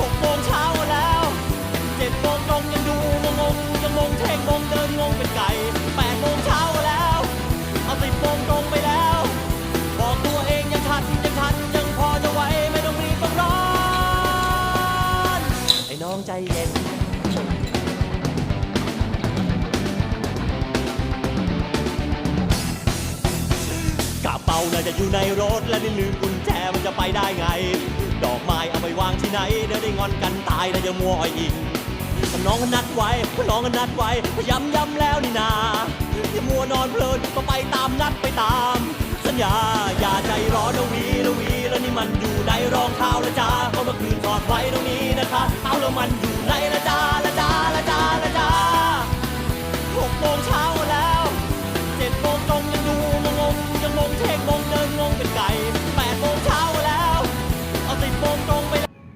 หกโมงเช้าแล้วเจ็ดโมงตรงยังดูงงงๆยังงงเท่งงงเดินงงเป็นไก่แปดโมงเช้าแล้วเอาสิบโมงตรงไปแล้ว บอกตัวเองยังทันยังทันยังพอจะไหวไม่ต้องรีบต้องร้อนไอ้น้องใจเย็นกระเป๋าน่าจะอยู่ในรถและนี่ลืมกุญแจมันจะไปได้ไง วางที่ไหนเดี๋ยวได้งอนกันตายแล้วจะมัวอ้อพอน้องก็นัดไว้ก็น้องก็นัดไว้ก็ย้ำย้ำแล้วนี่นาอย่ามัวนอนเพลินก็ไปตามนัดไปตาม สัญญาอย่าใจร้อนนะวีนะวีแล้วนี่มันอยู่ในรองเท้าละจ้าเขามาคืนถอดไว้ตรงนี้นะคะ เอาแล้วมันอยู่ในละจ้าละจ้าละจ้าละจ้าหกโมงเช้า